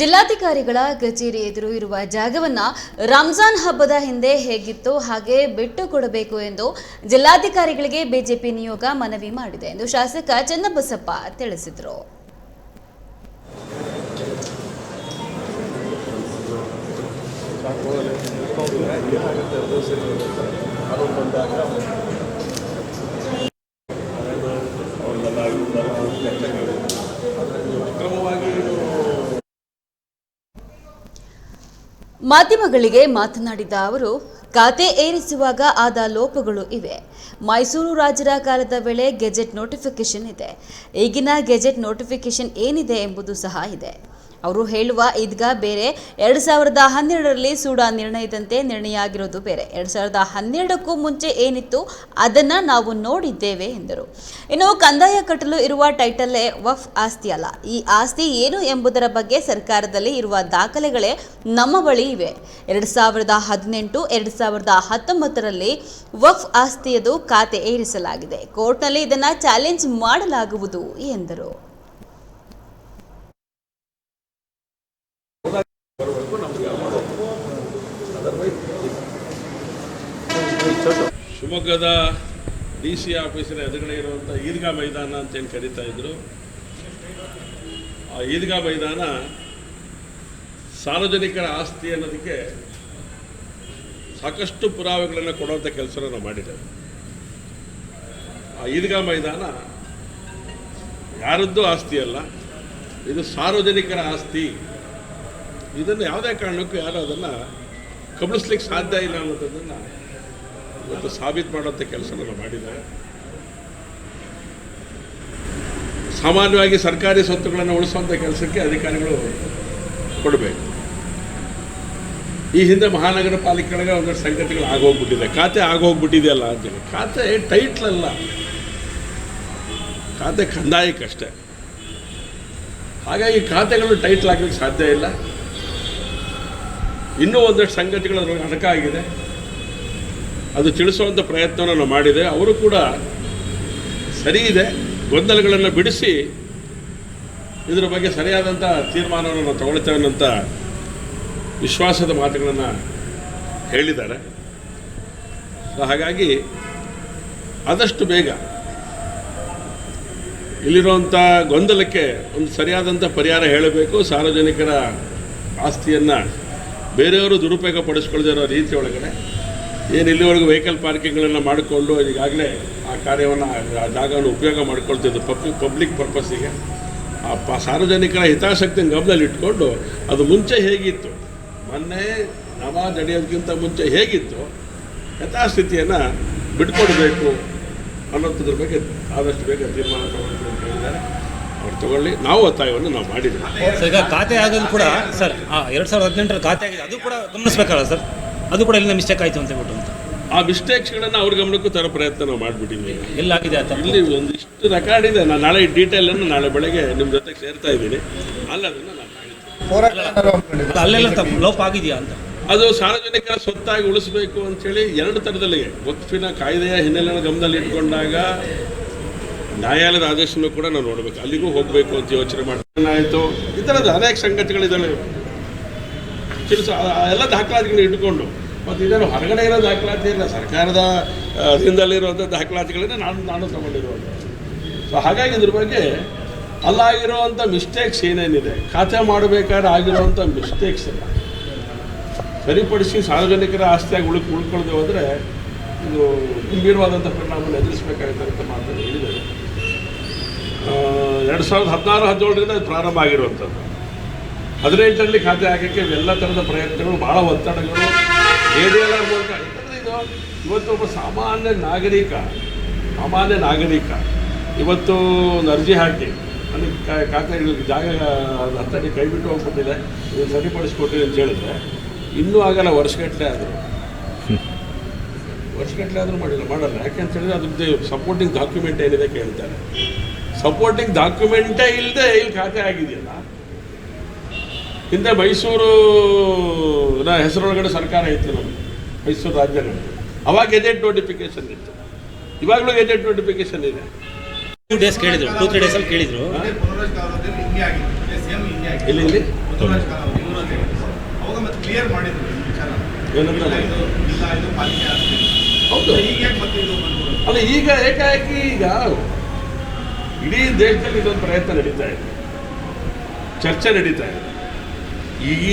ಜಿಲ್ಲಾಧಿಕಾರಿಗಳ ಕಚೇರಿ ಎದುರು ಇರುವ ಜಾಗವನ್ನ ರಂಜಾನ್ ಹಬ್ಬದ ಹಿಂದೆ ಹೇಗಿತ್ತು, ಹಾಗೆ ಬಿಟ್ಟು ಕೊಡಬೇಕು ಎಂದು ಜಿಲ್ಲಾಧಿಕಾರಿಗಳಿಗೆ ಬಿಜೆಪಿ ನಿಯೋಗ ಮನವಿ ಮಾಡಿದೆ ಎಂದು ಶಾಸಕ ಚನ್ನಬಸಪ್ಪ ತಿಳಿಸಿದರು. ಮಾಧ್ಯಮಗಳಿಗೆ ಮಾತನಾಡಿದ ಅವರು ಖಾತೆ ಏರಿಸುವಾಗ ಆದ ಲೋಪಗಳು ಇವೆ. ಮೈಸೂರು ರಾಜರ ಕಾಲದ ವೇಳೆ ಗೆಜೆಟ್ ನೋಟಿಫಿಕೇಶನ್ ಇದೆ. ಈಗಿನ ಗೆಜೆಟ್ ನೋಟಿಫಿಕೇಶನ್ ಏನಿದೆ ಎಂಬುದು ಸಹ ಇದೆ. ಅವರು ಹೇಳುವ ಈದ್ಗಾ ಬೇರೆ, ಎರಡು ಸಾವಿರದ ಹನ್ನೆರಡರಲ್ಲಿ ಸೂಡಾ ನಿರ್ಣಯದಂತೆ ನಿರ್ಣಯ ಆಗಿರೋದು ಬೇರೆ. ಎರಡು ಸಾವಿರದ ಹನ್ನೆರಡಕ್ಕೂ ಮುಂಚೆ ಏನಿತ್ತು, ಅದನ್ನು ನಾವು ನೋಡಿದ್ದೇವೆ ಎಂದರು. ಇನ್ನು ಕಂದಾಯ ಕಟ್ಟಲು ಇರುವ ಟೈಟಲ್ಲೇ ವಫ್ ಆಸ್ತಿ ಅಲ್ಲ. ಈ ಆಸ್ತಿ ಏನು ಎಂಬುದರ ಬಗ್ಗೆ ಸರ್ಕಾರದಲ್ಲಿ ಇರುವ ದಾಖಲೆಗಳೇ ನಮ್ಮ ಬಳಿ ಇವೆ. ಎರಡು ಸಾವಿರದ ಹದಿನೆಂಟು, ಎರಡು ಹತ್ತೊಂಬತ್ತರಲ್ಲಿ ವಫ್ ಆಸ್ತಿಯದು ಖಾತೆ ಏರಿಸಲಾಗಿದೆ. ಕೋರ್ಟ್ನಲ್ಲಿ ಇದನ್ನು ಚಾಲೆಂಜ್ ಮಾಡಲಾಗುವುದು ಎಂದರು. ಶಿವಮೊಗ್ಗದ ಡಿ ಸಿ ಆಫೀಸಿನ ಎದುರುಗಡೆ ಇರುವಂಥ ಈದ್ಗಾ ಮೈದಾನ ಅಂತೇನು ಕರೀತಾ ಇದ್ರು. ಆ ಈದ್ಗಾ ಮೈದಾನ ಸಾರ್ವಜನಿಕರ ಆಸ್ತಿ ಅನ್ನೋದಕ್ಕೆ ಸಾಕಷ್ಟು ಪುರಾವೆಗಳನ್ನು ಕೊಡುವಂಥ ಕೆಲಸನ ನಾವು ಮಾಡಿದ್ದೇವೆ ಆ ಈದ್ಗಾ ಮೈದಾನ ಯಾರದ್ದು ಆಸ್ತಿ ಅಲ್ಲ, ಇದು ಸಾರ್ವಜನಿಕರ ಆಸ್ತಿ. ಇದನ್ನು ಯಾವುದೇ ಕಾರಣಕ್ಕೂ ಯಾರು ಅದನ್ನು ಕಬಳಿಸ್ಲಿಕ್ಕೆ ಸಾಧ್ಯ ಇಲ್ಲ ಅನ್ನೋದನ್ನು ಇವತ್ತು ಸಾಬೀತು ಮಾಡುವಂಥ ಕೆಲಸ ನಾವು ಮಾಡಿದ್ದಾರೆ. ಸಾಮಾನ್ಯವಾಗಿ ಸರ್ಕಾರಿ ಸ್ವತ್ತುಗಳನ್ನು ಉಳಿಸುವಂಥ ಕೆಲಸಕ್ಕೆ ಅಧಿಕಾರಿಗಳು ಕೊಡಬೇಕು. ಈ ಹಿಂದೆ ಮಹಾನಗರ ಪಾಲಿಕೆಗಳಿಗೆ ಒಂದಷ್ಟು ಸಂಗತಿಗಳು ಆಗೋಗ್ಬಿಟ್ಟಿದೆ. ಖಾತೆ ಆಗೋಗ್ಬಿಟ್ಟಿದೆಯಲ್ಲ ಅಂತೇಳಿ ಖಾತೆ ಟೈಟ್ಲ್ ಅಲ್ಲ. ಖಾತೆ ಕಂದಾಯಕ್ಕಷ್ಟೇ ಹಾಗಾಗಿ ಖಾತೆಗಳು ಟೈಟ್ಲ್ ಆಗಲಿಕ್ಕೆ ಸಾಧ್ಯ ಇಲ್ಲ. ಇನ್ನೂ ಒಂದಷ್ಟು ಸಂಗತಿಗಳು ಅದರೊಳಗೆ ಅಡಕ ಆಗಿದೆ. ಅದು ತಿಳಿಸುವಂಥ ಪ್ರಯತ್ನವನ್ನು ನಾವು ಮಾಡಿದೆ. ಅವರು ಕೂಡ ಸರಿ ಇದೆ. ಗೊಂದಲಗಳನ್ನು ಬಿಡಿಸಿ ಇದರ ಬಗ್ಗೆ ಸರಿಯಾದಂಥ ತೀರ್ಮಾನವನ್ನು ನಾವು ತಗೊಳ್ತೇವೆ ಅನ್ನೋಂಥ ವಿಶ್ವಾಸದ ಮಾತುಗಳನ್ನು ಹೇಳಿದ್ದಾರೆ. ಸೊ ಹಾಗಾಗಿ ಆದಷ್ಟು ಬೇಗ ಇಲ್ಲಿರುವಂಥ ಗೊಂದಲಕ್ಕೆ ಒಂದು ಸರಿಯಾದಂಥ ಪರಿಹಾರ ಹೇಳಬೇಕು. ಸಾರ್ವಜನಿಕರ ಆಸ್ತಿಯನ್ನು ಬೇರೆಯವರು ದುರುಪಯೋಗ ಪಡಿಸ್ಕೊಳ್ದೇ ಇರೋ ರೀತಿ ಒಳಗಡೆ ಏನು ಇಲ್ಲಿವರೆಗೂ ವೆಹಿಕಲ್ ಪಾರ್ಕಿಂಗ್ಗಳನ್ನು ಮಾಡಿಕೊಂಡು ಈಗಾಗಲೇ ಆ ಕಾರ್ಯವನ್ನು, ಆ ಜಾಗವನ್ನು ಉಪಯೋಗ ಮಾಡ್ಕೊಳ್ತಿದ್ದು ಪಬ್ಲಿಕ್ ಪಬ್ಲಿಕ್ ಪರ್ಪಸ್ಸಿಗೆ. ಆ ಪ, ಸಾರ್ವಜನಿಕರ ಹಿತಾಸಕ್ತಿಯನ್ನು ಗಮನದಲ್ಲಿ ಇಟ್ಕೊಂಡು ಅದು ಮುಂಚೆ ಹೇಗಿತ್ತು ಮೊನ್ನೆ ನಮಾಜ್ ನಡೆಯೋದಕ್ಕಿಂತ ಮುಂಚೆ ಹೇಗಿತ್ತು ಯಥಾಸ್ಥಿತಿಯನ್ನು ಬಿಟ್ಕೊಡ್ಬೇಕು ಅನ್ನೋದ್ರ ಬಗ್ಗೆ ಆದಷ್ಟು ಬೇಗ ತೀರ್ಮಾನ ತಗೊಳ್ತೀವಿ ಅಂತ ಹೇಳಿದ್ದಾರೆ. ಅವ್ರು ತಗೊಳ್ಳಿ ನಾವು ಒತ್ತಾಯವನ್ನು ನಾವು ಮಾಡಿದ್ದೀವಿ. ಸರ್ ಈಗ ಖಾತೆ ಆಗೋದು ಕೂಡ ಸರ್ ಎರಡು ಸಾವಿರದ ಹದಿನೆಂಟರ ಖಾತೆ ಆಗಿದೆ ಅದು ಕೂಡ ಗಮನಿಸ್ಬೇಕಲ್ಲ ಸರ್? ಅದು ಕೂಡ ಇಲ್ಲಿನ ಮಿಸ್ಟೇಕ್ ಆಯಿತು ಅಂತ ಹೇಳ್ಬಿಟ್ಟು ಅಂತ. ಆ ಮಿಸ್ಟೇಕ್ಸ್ಗಳನ್ನು ಅವ್ರ ಗಮನಕ್ಕೂ ತರೋ ಪ್ರಯತ್ನ ನಾವು ಎಲ್ಲ ಎಲ್ಲಾಗಿದೆ ಆ ತಪ್ಪು ಇಲ್ಲಿ ಒಂದಿಷ್ಟು ರೆಕಾರ್ಡ್ ಇದೆ ನಾನು ನಾಳೆ ಡೀಟೇಲನ್ನು ನಾಳೆ ಬೆಳಗ್ಗೆ ನಿಮ್ಮ ಜೊತೆಗೆ ಸೇರ್ತಾ ಇದ್ದೀನಿ. ಅಲ್ಲ ಅದನ್ನು ನಾನು ಮಾಡಿದ್ದೀನಿ ಅದು ಅಲ್ಲೆಲ್ಲ ತಪ್ಪು. ಲೋಪ ಆಗಿದೆಯಾ ಅಂತ? ಅದು ಸಾರ್ವಜನಿಕ ಸ್ವತ್ತಾಗಿ ಉಳಿಸಬೇಕು ಅಂತೇಳಿ ಎರಡು ಥರದಲ್ಲಿ ವಕ್ಫಿನ ಕಾಯ್ದೆಯ ಹಿನ್ನೆಲೆಯನ್ನು ಗಮನದಲ್ಲಿ ಇಟ್ಕೊಂಡಾಗ ನ್ಯಾಯಾಲಯದ ಆದೇಶನೂ ಕೂಡ ನಾವು ನೋಡಬೇಕು. ಅಲ್ಲಿಗೂ ಹೋಗಬೇಕು ಅಂತ ಯೋಚನೆ ಮಾಡ್ತಾನೆ ಆಯಿತು ಈ ಥರದ ಅನೇಕ ಸಂಗತಿಗಳಿದ್ದಾವೆ. ತಿಳಿಸ ಎಲ್ಲ ದಾಖಲಾತಿಗಳನ್ನ ಇಟ್ಟುಕೊಂಡು ಮತ್ತು ಇದೇನು ಹೊರಗಡೆ ಇರೋ ದಾಖಲಾತಿ ಇಲ್ಲ ಸರ್ಕಾರದ ಅಧೀನದಲ್ಲಿರುವಂಥ ದಾಖಲಾತಿಗಳನ್ನ ನಾನು ನಾನು ತಗೊಂಡಿರುವಂಥ ಸೊ ಹಾಗಾಗಿ ಇದ್ರ ಬಗ್ಗೆ ಅಲ್ಲಾಗಿರುವಂಥ ಮಿಸ್ಟೇಕ್ಸ್ ಏನೇನಿದೆ? ಖಾತೆ ಮಾಡಬೇಕಾದ್ರೆ ಆಗಿರುವಂಥ ಮಿಸ್ಟೇಕ್ಸ್ ಎಲ್ಲ. ಸರಿಪಡಿಸಿ ಸಾರ್ವಜನಿಕರ ಆಸ್ತಿಯಾಗಿ ಉಳ್ಕ ಉಳ್ಕೊಳ್ದೆ ಹೋದರೆ ಇದು ಗಂಭೀರವಾದಂಥ ಪರಿಣಾಮವನ್ನು ಎದುರಿಸಬೇಕಾಗುತ್ತೆ ಅಂತ ಮಾತನ್ನು ಹೇಳಿದ್ದಾರೆ. ಎರಡು ಸಾವಿರದ ಹದಿನಾರು, ಹದಿನೇಳರಿಂದ ಅದು ಪ್ರಾರಂಭ ಆಗಿರುವಂಥದ್ದು. ಹದಿನೆಂಟರಲ್ಲಿ ಖಾತೆ ಹಾಕೋಕ್ಕೆ ಎಲ್ಲ ಥರದ ಪ್ರಯತ್ನಗಳು ಭಾಳ ಒತ್ತಡಗಳು ಏರಿಯಲ್ಲ ಮೂಲಕ ಇದು ಇವತ್ತು ಒಬ್ಬ ಸಾಮಾನ್ಯ ನಾಗರಿಕ ಸಾಮಾನ್ಯ ನಾಗರಿಕ, ಇವತ್ತು ಒಂದು ಅರ್ಜಿ ಹಾಕಿ ನನಗೆ ಕಾ- ಜಾಗ ಹತ್ತಡಿ ಕೈ ಬಿಟ್ಟು ಹೋಗ್ಬಿಟ್ಟಿದೆ. ಇದನ್ನು ಸರಿಪಡಿಸ್ಕೊಟ್ಟಿದೆ ಅಂತ ಹೇಳಿದ್ರೆ ಇನ್ನೂ ಆಗಲ್ಲ, ವರ್ಷಗಟ್ಟಲೆ ಆದರೂ. ವರ್ಷಗಟ್ಟಲೆ ಆದರೂ ಮಾಡಿಲ್ಲ, ಮಾಡಲ್ಲ. ಯಾಕೆಂತ ಹೇಳಿದ್ರೆ ಅದ್ರದ್ದು ಸಪೋರ್ಟಿಂಗ್ ಡಾಕ್ಯುಮೆಂಟ್ ಏನಿದೆ ಕೇಳ್ತಾರೆ. ಸಪೋರ್ಟಿಂಗ್ ಡಾಕ್ಯುಮೆಂಟೇ ಇಲ್ಲದೆ ಇಲ್ಲಿ ಖಾತೆ ಆಗಿದೆಯಲ್ಲ. ಹಿಂದೆ ಮೈಸೂರು ಹೆಸರೊಳಗಡೆ ಸರ್ಕಾರ ಇತ್ತು ನಮಗೆ ಮೈಸೂರು ರಾಜ್ಯ ನಮಗೆ ಅವಾಗ ಗೆಜೆಟ್ ನೋಟಿಫಿಕೇಶನ್ ಇತ್ತು. ಇವಾಗಲೂ ಗೆಜೆಟ್ ನೋಟಿಫಿಕೇಶನ್ ಇದೆ. ಟೂ ಡೇಸ್ ಕೇಳಿದ್ರು. ಟೂ ತ್ರೀ ಡೇಸಲ್ಲಿ ಕೇಳಿದ್ರು. ಇಲ್ಲಿ ಇಲ್ಲಿ? ಹೌದು. ಅಲ್ಲ ಈಗ ಏಕಾಏಕಿ ಈಗ ಇಡೀ ದೇಶದಲ್ಲಿ ಇದೊಂದು ಪ್ರಯತ್ನ ನಡೀತಾ ಇದೆ. ಚರ್ಚೆ ನಡೀತಾ ಇದೆ.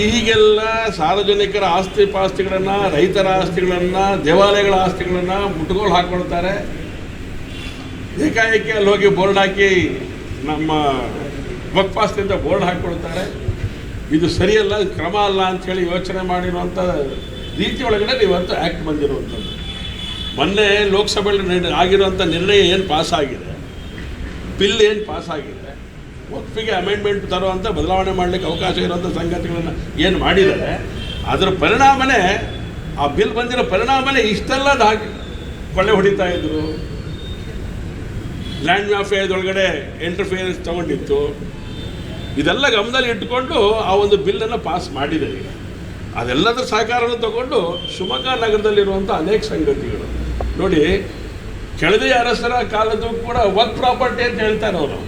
ಈಗೆಲ್ಲ ಸಾರ್ವಜನಿಕರ ಆಸ್ತಿ ಪಾಸ್ತಿಗಳನ್ನ ರೈತರ ಆಸ್ತಿಗಳನ್ನ ದೇವಾಲಯಗಳ ಆಸ್ತಿಗಳನ್ನ ಮುಟ್ಟುಗೋಲು ಹಾಕ್ಕೊಳ್ತಾರೆ. ಏಕಾಏಕಿ ಅಲ್ಲಿ ಹೋಗಿ ಬೋರ್ಡ್ ಹಾಕಿ ನಮ್ಮ ಬಕ್ಪಾಸ್ನಿಂದ ಬೋರ್ಡ್ ಹಾಕ್ಕೊಳ್ತಾರೆ ಇದು ಸರಿಯಲ್ಲ, ಕ್ರಮ ಅಲ್ಲ ಅಂಥೇಳಿ ಯೋಚನೆ ಮಾಡಿರುವಂಥ ರೀತಿ ಒಳಗಡೆ ಇವತ್ತು ಆ್ಯಕ್ಟ್ ಬಂದಿರುವಂಥದ್ದು. ಮೊನ್ನೆ ಲೋಕಸಭೆಯಲ್ಲಿ ಆಗಿರುವಂಥ ನಿರ್ಣಯ ಏನು ಆಗಿದೆ? ಬಿಲ್ ಏನು ಆಗಿದೆ? ಒಪ್ಪಿಗೆ ಅಮೆಂಡ್ಮೆಂಟ್ ತರುವಂಥ ಬದಲಾವಣೆ ಮಾಡಲಿಕ್ಕೆ ಅವಕಾಶ ಇರುವಂಥ ಸಂಗತಿಗಳನ್ನು ಏನು ಮಾಡಿದ್ದಾರೆ? ಅದರ ಪರಿಣಾಮನೇ, ಆ ಬಿಲ್ ಬಂದಿರೋ ಪರಿಣಾಮನೇ ಇಷ್ಟೆಲ್ಲ ಹಾಕಿ ಕೊಳ್ಳೆ ಹೊಡಿತಾ ಇದ್ರು. ಲ್ಯಾಂಡ್ ಮಾಫಿಯಾದೊಳಗಡೆ ಇಂಟರ್ಫಿಯರೆನ್ಸ್ ತಗೊಂಡಿತ್ತು. ಇದೆಲ್ಲ ಗಮನದಲ್ಲಿ ಇಟ್ಟುಕೊಂಡು ಆ ಒಂದು ಬಿಲ್ಲನ್ನು ಪಾಸ್ ಮಾಡಿದೆ. ಅದೆಲ್ಲದರ ಸಹಕಾರವನ್ನು ತಗೊಂಡು ಶಿವಮೊಗ್ಗ ನಗರದಲ್ಲಿರುವಂಥ ಅನೇಕ ಸಂಗತಿಗಳು. ನೋಡಿ, ಕೆಳದಿ ಅರಸರ ಕಾಲದ್ದು ಕೂಡ ವರ್ಕ್ ಪ್ರಾಪರ್ಟಿ ಅಂತ ಹೇಳ್ತಾರೆ ಅವರು.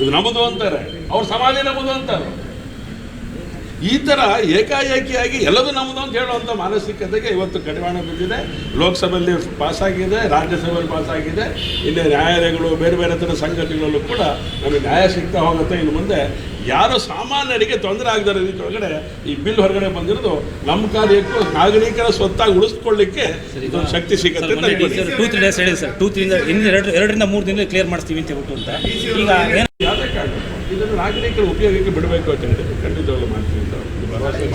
ಇದು ನಮ್ಮದು ಅಂತಾರೆ. ಅವ್ರ ಸಮಾಧಿ ನಮ್ಮದು ಅಂತಾರೆ. ಈ ಥರ ಏಕಾಏಕಿಯಾಗಿ ಎಲ್ಲದೂ ನಮ್ಮದು ಅಂತ ಹೇಳುವಂಥ ಮಾನಸಿಕತೆಗೆ ಇವತ್ತು ಕಡಿವಾಣ ಬಿದ್ದಿದೆ. ಲೋಕಸಭೆಯಲ್ಲಿ ಪಾಸಾಗಿದೆ ರಾಜ್ಯಸಭೆಯಲ್ಲಿ ಪಾಸಾಗಿದೆ. ಇಲ್ಲಿ ನ್ಯಾಯಾಲಯಗಳು ಬೇರೆ ಬೇರೆ ಥರ ಸಂಗತಿಗಳಲ್ಲೂ ಕೂಡ ನಮಗೆ ನ್ಯಾಯ ಸಿಗ್ತಾ ಹೋಗುತ್ತೆ. ಇನ್ನು ಮುಂದೆ ಯಾರು ಸಾಮಾನ್ಯರಿಗೆ ತೊಂದರೆ ಆಗದ ರೀತಿ ಒಳಗಡೆ ಈ ಬಿಲ್ ಹೊರಗಡೆ ಬಂದಿರೋದು ನಮ್ಮ ಕಾರ್ಯಕ್ಕೂ ನಾಗರಿಕರ ಸ್ವತ್ತಾಗಿ ಉಳಿಸ್ಕೊಳ್ಳಿಕ್ಕೆ ಇದೊಂದು ಶಕ್ತಿ ಸಿಗುತ್ತೆ ಟೂ ತ್ರೀ ಡೇಸ್ ಹೇಳಿ ಸರ್. ಟೂ ತ್ರೀ ಎರಡು ಎರಡರಿಂದ ಮೂರು ದಿನ ಕ್ಲಿಯರ್ ಮಾಡ್ತೀವಿ ಅಂತ ಹೇಳ್ಬಿಟ್ಟು ಅಂತ. ಈಗ ಯಾವುದೇ ಕಾರಣ ಇದನ್ನು ನಾಗರಿಕರ ಉಪಯೋಗಕ್ಕೆ ಬಿಡಬೇಕು ಅಂತ ಹೇಳಿದ್ರೆ ಖಂಡಿತವಾಗ್ಲೂ ಮಾಡ್ತೀವಿ ಮಾಡ್ತಾರೆ.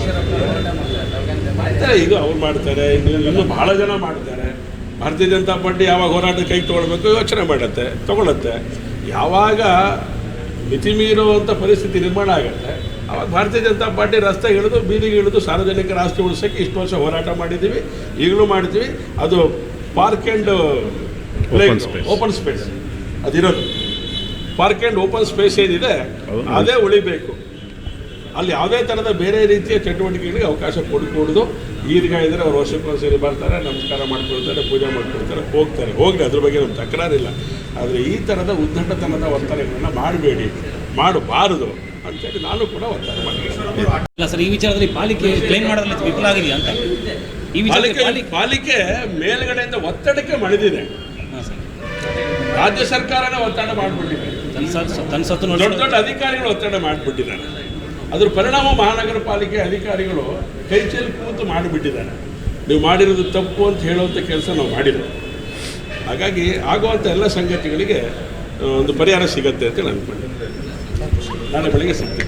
ಇದು ಅವ್ರು ಮಾಡ್ತಾರೆ ಇನ್ನು ಬಹಳ ಜನ ಮಾಡ್ತಾರೆ. ಭಾರತೀಯ ಜನತಾ ಪಾರ್ಟಿ ಯಾವಾಗ ಹೋರಾಟ ಕೈಗೆ ತೊಗೊಳ್ಬೇಕು ಯೋಚನೆ ಮಾಡುತ್ತೆ ತಗೊಳ್ಳುತ್ತೆ ಯಾವಾಗ ಮಿತಿ ಮೀರುವಂಥ ಪರಿಸ್ಥಿತಿ ನಿರ್ಮಾಣ ಆಗುತ್ತೆ ಆವಾಗ ಭಾರತೀಯ ಜನತಾ ಪಾರ್ಟಿ ರಸ್ತೆ ಇಳಿದು ಬೀದಿಗೆ ಇಳಿದು ಸಾರ್ವಜನಿಕರ ಆಸ್ತಿ ಉಳಿಸೋಕ್ಕೆ ಇಷ್ಟು ವರ್ಷ ಹೋರಾಟ ಮಾಡಿದ್ದೀವಿ ಈಗಲೂ ಮಾಡ್ತೀವಿ. ಅದು ಪಾರ್ಕ್ ಆ್ಯಂಡ್ ಓಪನ್ ಸ್ಪೇಸ್ ಅದಿರೋದು. ಪಾರ್ಕ್ ಆ್ಯಂಡ್ ಓಪನ್ ಸ್ಪೇಸ್ ಏನಿದೆ ಅದೇ ಉಳಿಬೇಕು. ಅಲ್ಲಿ ಯಾವುದೇ ಥರದ ಬೇರೆ ರೀತಿಯ ಚಟುವಟಿಕೆಗಳಿಗೆ ಅವಕಾಶ ಕೊಡಕೂಡದು. ಈದ್ಗಾ ಇದ್ದರೆ ಅವ್ರು ವರ್ಷಕ್ಕೊಂದ್ಸರಿ ಬರ್ತಾರೆ ನಮಸ್ಕಾರ ಮಾಡ್ಕೊಳ್ತಾರೆ ಪೂಜೆ ಮಾಡ್ಕೊಳ್ತಾರೆ ಹೋಗ್ತಾರೆ. ಹೋಗಿ ಅದ್ರ ಬಗ್ಗೆ ನಮ್ಮ ತಕರಾರಿಲ್ಲ. ಆದರೆ ಈ ಥರದ ಉದ್ದಟತನದ ವರ್ತನೆಗಳನ್ನು ಮಾಡಬೇಡಿ ಮಾಡಬಾರದು ಅಂತೇಳಿ ನಾನು ಕೂಡ ಒತ್ತಾಯ ಮಾಡಿ ಇಲ್ಲ ಸರ್ ಈ ವಿಚಾರದಲ್ಲಿ ಪಾಲಿಕೆ ಕ್ಲೇಮ್ ಮಾಡೋದ್ರಲ್ಲಿ ವಿಫಲ ಆಗಿದೆಯಾ ಅಂತ. ಈ ವಿಚಾರಕ್ಕೆ ಪಾಲಿಕೆ ಪಾಲಿಕೆ ಮೇಲ್ಗಡೆಯಿಂದ ಒತ್ತಡಕ್ಕೆ ಮಣಿದಿದೆ ಸರ್. ರಾಜ್ಯ ಸರ್ಕಾರನೇ ಒತ್ತಡ ಮಾಡಿಬಿಟ್ಟಿದೆ. ತನ್ನ ಸತ್ತು ದೊಡ್ಡ ದೊಡ್ಡ ಅಧಿಕಾರಿಗಳು ಒತ್ತಡ ಮಾಡಿಬಿಟ್ಟಿದ್ದಾರೆ. ಅದ್ರ ಪರಿಣಾಮ ಮಹಾನಗರ ಪಾಲಿಕೆ ಅಧಿಕಾರಿಗಳು ಕೈ ಚೆಲ್ಲಿ ಕೂತು ಮಾಡಿಬಿಟ್ಟಿದ್ದಾರೆ. ನೀವು ಮಾಡಿರೋದು ತಪ್ಪು ಅಂತ ಹೇಳುವಂಥ ಕೆಲಸ ನಾವು ಮಾಡಿಲ್ಲ. ಹಾಗಾಗಿ ಆಗುವಂಥ ಎಲ್ಲ ಸಂಗತಿಗಳಿಗೆ ಒಂದು ಪರಿಹಾರ ಸಿಗತ್ತೆ ಅಂತ ನಾನು ಅನ್ಕೊಂಡಿದ್ದೆ ನಾಳೆ ಬೆಳಗ್ಗೆ ಸಿಗ್ತೀನಿ.